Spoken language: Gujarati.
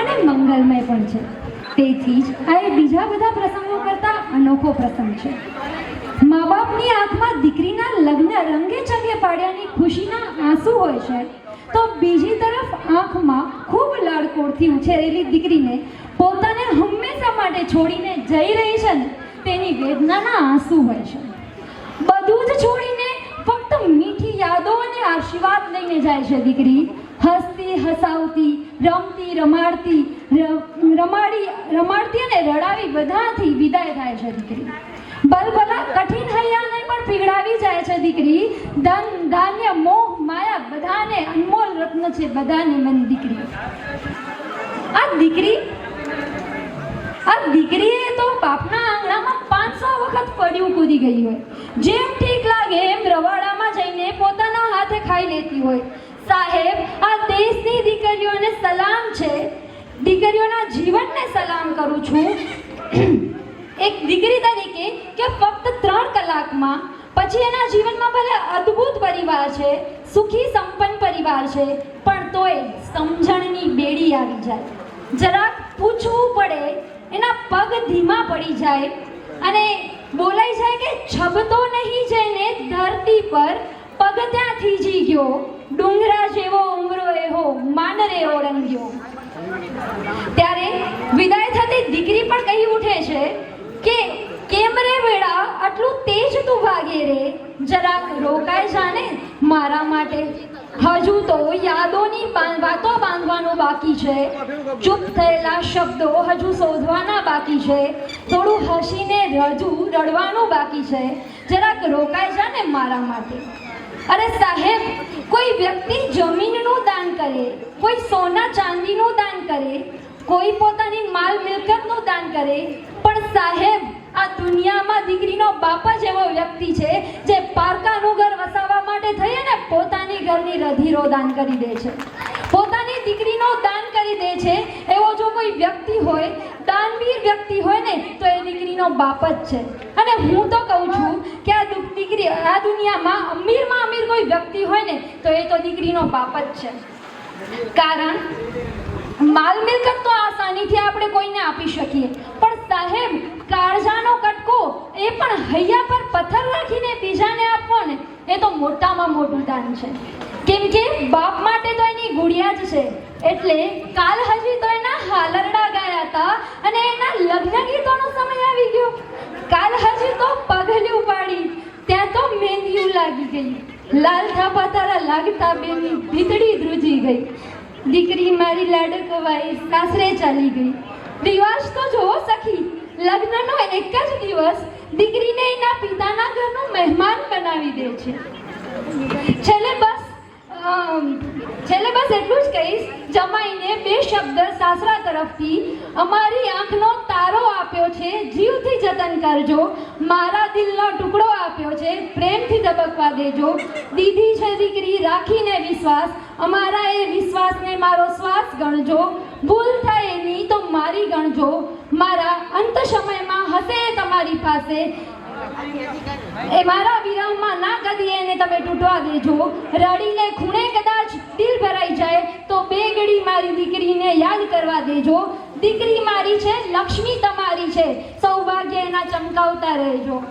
અને મંગલમય પણ છે. તેથી જ આ એ બીજા બધા પ્રસંગો કરતાં અનોખો પ્રસંગ છે. મા બાપની આંખમાં દીકરીના લગ્ન રંગે ચંગે પાડ્યાની ખુશીના આંસુ હોય છે, તો બીજી તરફ આંખમાં ખૂબ લાડકોડથી ઉછેરેલી દીકરીને પોતાને હંમેશા માટે છોડીને જઈ રહી છે ને, તેની વેદનાના આંસુ હોય છે. બધું જ છોડીને ફક્ત મીઠી યાદો અને આશીર્વાદ લઈને જાય છે દીકરી. હસતી, હસાવતી, રમતી, રમાડતી રમાડી, રમાડતી અને રડાવી બધાથી વિદાય થાય છે દીકરી. બલબલા કઠિન હૈયાને પણ પીગળાવી જાય છે દીકરી. ધન, ધાન્ય, મોહ, માયા બધાને અનમોલ રત્ન છે બધાને મન દીકરી. આ દીકરી, આ દીકરીએ તો બાપના આંગણામાં પાંચસો વખત પડ્યું કૂદી ગઈ હોય. જેમ ઠીક લાગે એમ રવાડામાં જઈને પોતાના હાથે ખાઈ લેતી હોય. સાહેબ, આ દેશની દીકરીઓને સલામ છે. દીકરીઓના જીવનને સલામ કરું છું. એક દીકરી તરીકે કે ફક્ત ત્રણ કલાકમાં. પછી એના જીવનમાં ભલે અદ્ભુત પરિવાર છે, સુખી સંપન્ન પરિવાર છે, પણ તોય સમજણની બેડી આવી જાય. જરાક પૂછવું પડે, એના પગ ધીમા પડી જાય અને બોલાઈ જાય કે છબતો નહીં જઈને ધરતી પર પગ ત્યાં થીજી ગયો. ડુંગરા જેવો ઉમરો એહો માનરે ઓળંગ્યો ત્યારે વિદાય થતી દીકરી પણ કહી ઉઠે છે કે, કેમ રે વેડા આટલું તેજ તું ભાગે રે? જરાક રોકાય જાને મારા માટે. હજુ તો યાદોની વાતો બાંધવાનું બાકી છે. ચૂપ થયેલા શબ્દો હજુ શોધવાના બાકી છે. થોડું હસીને રજુ રડવાનું બાકી છે. જરાક રોકાય જાને મારા માટે. અરે સાહેબ કોઈ વ્યક્તિ જમીનનું દાન કરે, કોઈ સોના ચાંદીનું દાન કરે, કોઈ પોતાની માલ મિલકતનું દાન કરે, પણ સાહેબ, આ દુનિયામાં દીકરીનો બાપ જ એવો વ્યક્તિ છે જે પારકાનું ઘર વસાવવા માટે થઈએ ને પોતાની ઘરની રધીરો દાન કરી દે છે. પોતાની દીકરીનો દાન કરી દે છે. એવો જો કોઈ વ્યક્તિ હોય, દાનવીર વ્યક્તિ હોય ને, તો એ દીકરીનો બાપ જ છે. અને હું તો કહું છું કે આ દીકરી, આ દુનિયામાં અમીરમાં અમીર કોઈ વ્યક્તિ હોય ને, તો એ તો દીકરીનો બાપ જ છે. કારણ માલ મિલકત તો આસાનીથી આપણે કોઈને આપી શકીએ. પણ સાહેબ, કાળજાનો કટકો એ પણ હૈયા પર પથ્થર રાખીને બીજાને આપવો ને, એ તો મોટામાં મોટું દાન છે. કેમ કે બાપ માટે તો એની ગુડિયા જ છે. એટલે કાલ હજી તો એના હાલરડા ગાયા હતા અને એના લગ્ન ગીતોનો સમય આવી ગયો. કાલ હજી તો પગલું પાડી, ત્યાં તો મહેંદીયું લાગી ગઈ લાલ થાપા તારા લાગતા બેની ભીતડી ધ્રુજી ગઈ. દીકરી મારી લાડકવાઈ સાસરે ચાલી ગઈ. રિવાજ તો જોવો સખી, લગ્નનો એક જ દિવસ દીકરીને એના પિતાના ઘરનું મહેમાન બનાવી દે છે. છેલ્લે બસ છેલ્લે બસ એટલું જ કહીશ, જમાઈને બે શબ્દ સાસરા તરફથી અમારી આંખનો તારો આપ્યો છે, જીવથી જતન કરજો, મારા દિલનો ટુકડો આપ્યો છે ધબકવા દેજો. દીધી છે દીકરી, રાખીને વિશ્વાસ. અમારા એ વિશ્વાસને મારો શ્વાસ ગણજો. ભૂલ થાય એની તો મારી ગણજો. મારા અંત સમયમાં હશે તમારી પાસે. એ મારા વિરામમાં ના કદી એને તમે તૂટવા દેજો. રડીને ખૂણે કદાચ દિલ ભરાઈ જાય તો બે ઘડી મારી દીકરીને યાદ કરવા દેજો. દીકરી મારી છે, લક્ષ્મી તમારી છે. સૌભાગ્ય એના ચમકાવતા રહેજો.